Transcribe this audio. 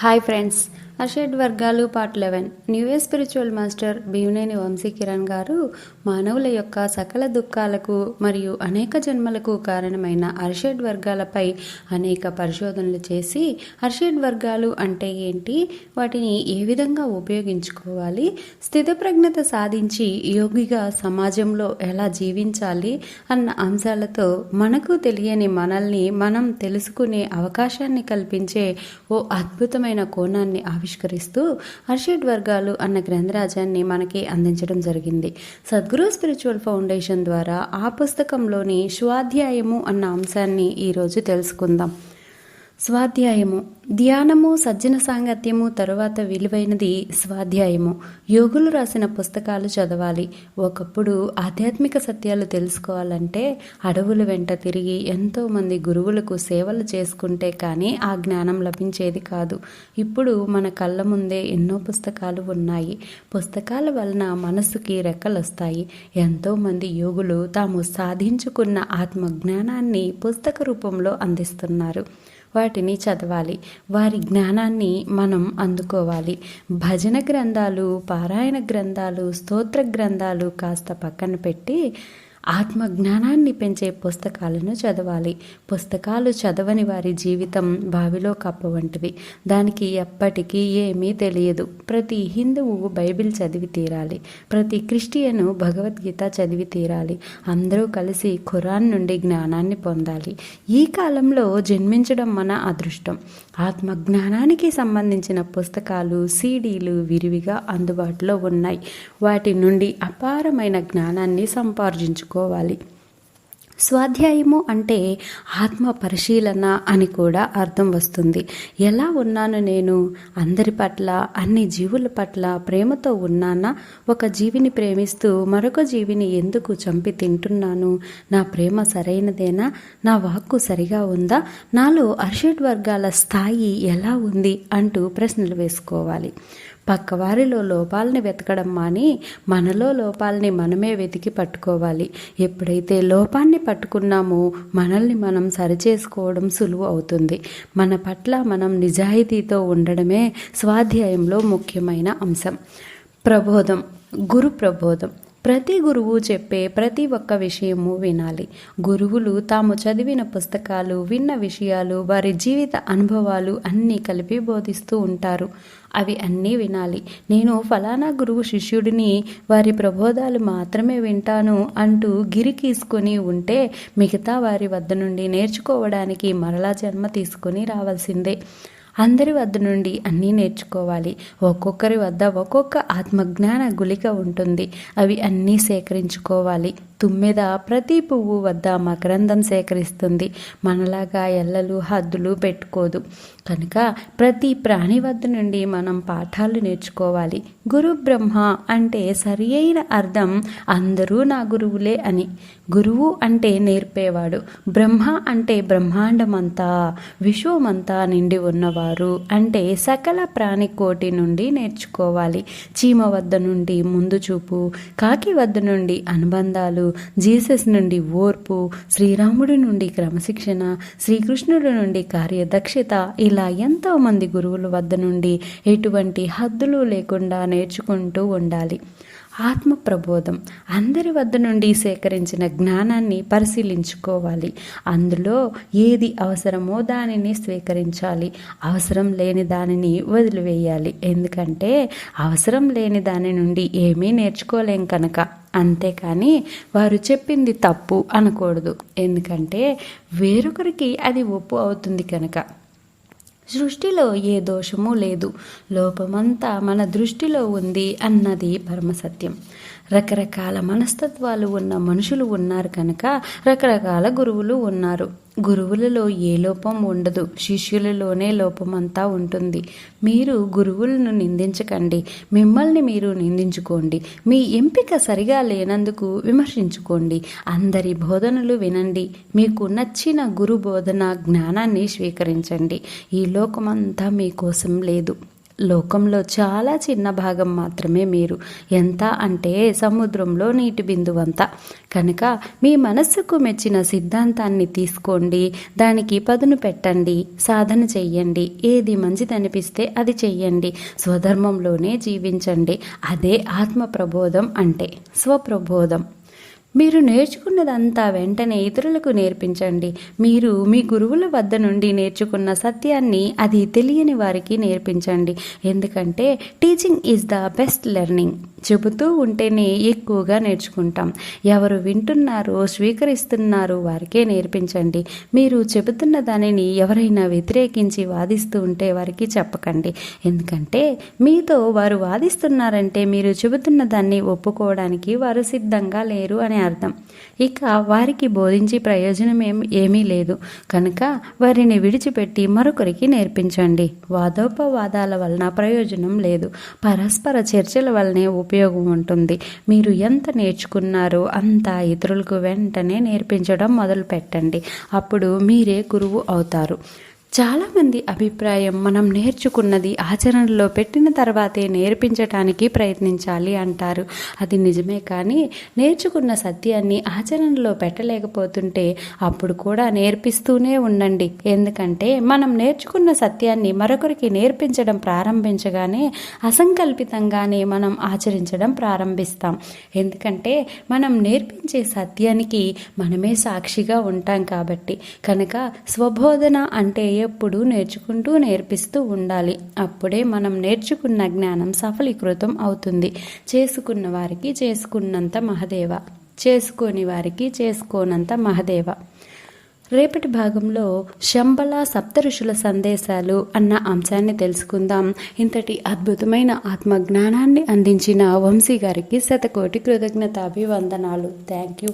Hi friends, అషెడ్ వర్గాలు part eleven. New year spiritual master Bhimaneni Vamsi Kiran garu మానవుల యొక్క సకల దుఃఖాలకు మరియు అనేక జన్మలకు కారణమైన అర్షడ్ వర్గాలపై అనేక పరిశోధనలు చేసి అర్షడ్ వర్గాలు అంటే ఏంటి? వాటిని ఏ విధంగా ఉపయోగించుకోవాలి? స్థితప్రజ్ఞత సాధించి యోగిగా సమాజంలో ఎలా జీవించాలి అన్న అంశాలతో మనకు తెలియని మనల్ని మనం తెలుసుకునే అవకాశాన్ని కల్పించే ఓ అద్భుతమైన కోణాన్ని ఆవిష్కరిస్తూ అర్షడ్ వర్గాలు అన్న గ్రంథరాజాన్ని మనకి అందించడం జరిగింది. సద్గురు స్పిరిచువల్ ఫౌండేషన్ ద్వారా ఆ పుస్తకంలోని స్వాధ్యాయము అన్న అంశాన్ని ఈరోజు తెలుసుకుందాం. స్వాధ్యాయము. ధ్యానము సజ్జన సాంగత్యము తరువాత విలువైనది స్వాధ్యాయము. యోగులు రాసిన పుస్తకాలు చదవాలి. ఒకప్పుడు ఆధ్యాత్మిక సత్యాలు తెలుసుకోవాలంటే అడవుల వెంట తిరిగి ఎంతో మంది గురువులకు సేవలు చేసుకుంటే కానీ ఆ జ్ఞానం లభించేది కాదు. ఇప్పుడు మన కళ్ళ ముందే ఎన్నో పుస్తకాలు ఉన్నాయి. పుస్తకాల వలన మనసుకి రెక్కలు వస్తాయి ఎంతో మంది యోగులు తాము సాధించుకున్న ఆత్మ జ్ఞానాన్ని పుస్తక రూపంలో అందిస్తున్నారు. వాటిని చదవాలి. వారి జ్ఞానాన్ని మనం అందుకోవాలి. భజన గ్రంథాలు పారాయణ గ్రంథాలు స్తోత్ర గ్రంథాలు కాస్త పక్కన పెట్టి ఆత్మజ్ఞానాన్ని పెంచే పుస్తకాలను చదవాలి. పుస్తకాలు చదవని వారి జీవితం బావిలో కప్ప వంటివి. దానికి ఎప్పటికీ ఏమీ తెలియదు. ప్రతి హిందువు బైబిల్ చదివి తీరాలి. ప్రతి క్రిస్టియను భగవద్గీత చదివి తీరాలి. అందరూ కలిసి ఖురాన్ నుండి జ్ఞానాన్ని పొందాలి. ఈ కాలంలో జన్మించడం మన అదృష్టం. ఆత్మజ్ఞానానికి సంబంధించిన పుస్తకాలు సీడీలు విరివిగా అందుబాటులో ఉన్నాయి. వాటి నుండి అపారమైన జ్ఞానాన్ని సంపార్జించుకో చేసుకోవాలి స్వాధ్యాయము అంటే ఆత్మ పరిశీలన అని కూడా అర్థం వస్తుంది. ఎలా ఉన్నాను నేను? అందరి పట్ల అన్ని జీవుల పట్ల ప్రేమతో ఉన్నానా? ఒక జీవిని ప్రేమిస్తూ మరొక జీవిని ఎందుకు చంపి తింటున్నాను? నా ప్రేమ సరైనదేనా? నా వాక్కు సరిగా ఉందా? నాలో అర్షడ్ వర్గాల స్థాయి ఎలా ఉంది? అంటూ ప్రశ్నలు వేసుకోవాలి. పక్కవారిలో లోపాలని వెతకడం మాని మనలో లోపాలని మనమే వెతికి పట్టుకోవాలి. ఎప్పుడైతే లోపాన్ని పట్టుకున్నామో మనల్ని మనం సరిచేసుకోవడం సులువు అవుతుంది. మన పట్ల మనం నిజాయితీతో ఉండడమే స్వాధ్యాయంలో ముఖ్యమైన అంశం. ప్రబోధం గురు ప్రబోధం. ప్రతి గురువు చెప్పే ప్రతి ఒక్క విషయము వినాలి. గురువులు తాము చదివిన పుస్తకాలు విన్న విషయాలు వారి జీవిత అనుభవాలు అన్నీ కలిపి బోధిస్తూ ఉంటారు. అవి అన్నీ వినాలి. నేను ఫలానా గురువు శిష్యుడిని వారి ప్రబోధాలు మాత్రమే వింటాను అంటూ గిరికీసుకొని ఉంటే మిగతా వారి వద్ద నుండి నేర్చుకోవడానికి మరలా జన్మ తీసుకొని రావాల్సిందే. అందరి వద్ద నుండి అన్నీ నేర్చుకోవాలి. ఒక్కొక్కరి వద్ద ఒక్కొక్క ఆత్మజ్ఞాన గుళిక ఉంటుంది. అవి అన్నీ సేకరించుకోవాలి. తుమ్మెద ప్రతి పువ్వు వద్ద మకరందం సేకరిస్తుంది. మనలాగా ఎల్లలు హద్దులు పెట్టుకోదు. కనుక ప్రతి ప్రాణి వద్ద నుండి మనం పాఠాలు నేర్చుకోవాలి. గురు బ్రహ్మ అంటే సరి అయిన అర్థం అందరూ నా గురువులే అని. గురువు అంటే నేర్పేవాడు. బ్రహ్మ అంటే బ్రహ్మాండమంతా. విశ్వమంతా నిండి ఉన్నవారు అంటే సకల ప్రాణికోటి నుండి నేర్చుకోవాలి. చీమ వద్ద నుండి ముందు చూపు కాకి వద్ద నుండి అనుబంధాలు జీసస్ నుండి ఓర్పు శ్రీరాముడి నుండి క్రమశిక్షణ శ్రీకృష్ణుడి నుండి కార్యదక్షత ఇలా ఎంతో మంది గురువుల వద్ద నుండి ఎటువంటి హద్దులు లేకుండా నేర్చుకుంటూ ఉండాలి. ఆత్మ ప్రబోధం. అందరి వద్ద నుండి సేకరించిన జ్ఞానాన్ని పరిశీలించుకోవాలి. అందులో ఏది అవసరమో దానిని స్వీకరించాలి. అవసరం లేని దానిని వదిలివేయాలి. ఎందుకంటే అవసరం లేని దాని నుండి ఏమీ నేర్చుకోలేం కనుక. అంతేకాని వారు చెప్పింది తప్పు అనకూడదు. ఎందుకంటే వేరొకరికి అది ఒప్పు అవుతుంది కనుక. సృష్టిలో ఏ దోషము లేదు. లోపమంతా మన దృష్టిలో ఉంది అన్నది పరమసత్యం. రకరకాల మనస్తత్వాలు ఉన్న మనుషులు ఉన్నారు కనుక రకరకాల గురువులు ఉన్నారు. గురువులలో ఏ లోపం ఉండదు. శిష్యులలోనే లోపమంతా ఉంటుంది. మీరు గురువులను నిందించకండి. మిమ్మల్ని మీరు నిందించుకోండి. మీ ఎంపిక సరిగా లేనందుకు విమర్శించుకోండి. అందరి బోధనలు వినండి. మీకు నచ్చిన గురు బోధన జ్ఞానాన్ని స్వీకరించండి. ఈ లోకమంతా మీకోసం లేదు. లోకంలో చాలా చిన్న భాగం మాత్రమే మీరు. ఎంత అంటే సముద్రంలో నీటి బిందువంత. కనుక మీ మనస్సుకు మెచ్చిన సిద్ధాంతాన్ని తీసుకోండి. దానికి పదును పెట్టండి. సాధన చెయ్యండి. ఏది మంచిదనిపిస్తే అది చెయ్యండి. స్వధర్మంలోనే జీవించండి. అదే ఆత్మ ప్రబోధం అంటే స్వప్రబోధం. మీరు నేర్చుకున్నదంతా వెంటనే ఇతరులకు నేర్పించండి. మీరు మీ గురువుల వద్ద నుండి నేర్చుకున్న సత్యాన్ని అది తెలియని వారికి నేర్పించండి. ఎందుకంటే teaching is the best learning. చెబుతూ ఉంటేనే ఎక్కువగా నేర్చుకుంటాం. ఎవరు వింటున్నారో స్వీకరిస్తున్నారో వారికే నేర్పించండి. మీరు చెబుతున్న దానిని ఎవరైనా వ్యతిరేకించి వాదిస్తూ ఉంటే వారికి చెప్పకండి. ఎందుకంటే మీతో వారు వాదిస్తున్నారంటే మీరు చెబుతున్న దాన్ని ఒప్పుకోవడానికి వారు సిద్ధంగా లేరు అని అర్థం. ఇక వారికి బోధించి ప్రయోజనం ఏం ఏమీ లేదు. కనుక వారిని విడిచిపెట్టి మరొకరికి నేర్పించండి. వాదోపవాదాల వలన ప్రయోజనం లేదు. పరస్పర చర్చల వలనే ఉపయోగం ఉపయోగం ఉంటుంది. మీరు ఎంత నేర్చుకున్నారో అంత ఇతరులకు వెంటనే నేర్పించడం మొదలు పెట్టండి అప్పుడు మీరే గురువు అవుతారు. చాలామంది అభిప్రాయం మనం నేర్చుకున్నది ఆచరణలో పెట్టిన తర్వాతే నేర్పించటానికి ప్రయత్నించాలి అంటారు. అది నిజమే కానీ నేర్చుకున్న సత్యాన్ని ఆచరణలో పెట్టలేకపోతుంటే అప్పుడు కూడా నేర్పిస్తూనే ఉండండి. ఎందుకంటే మనం నేర్చుకున్న సత్యాన్ని మరొకరికి నేర్పించడం ప్రారంభించగానే అసంకల్పితంగానే మనం ఆచరించడం ప్రారంభిస్తాం. ఎందుకంటే మనం నేర్పించే సత్యానికి మనమే సాక్షిగా ఉంటాం కాబట్టి. కనుక స్వబోధన అంటే ఎప్పుడూ నేర్చుకుంటూ నేర్పిస్తూ ఉండాలి. అప్పుడే మనం నేర్చుకున్న జ్ఞానం సఫలీకృతం అవుతుంది. చేసుకున్న వారికి చేసుకున్నంత మహదేవ. చేసుకోని వారికి చేసుకోనంత మహదేవ. రేపటి భాగంలో శంబల సప్త ఋషుల సందేశాలు అన్న అంశాన్ని తెలుసుకుందాం. ఇంతటి అద్భుతమైన ఆత్మ జ్ఞానాన్ని అందించిన వంశీ గారికి శతకోటి కృతజ్ఞతాభివందనాలు. Thank you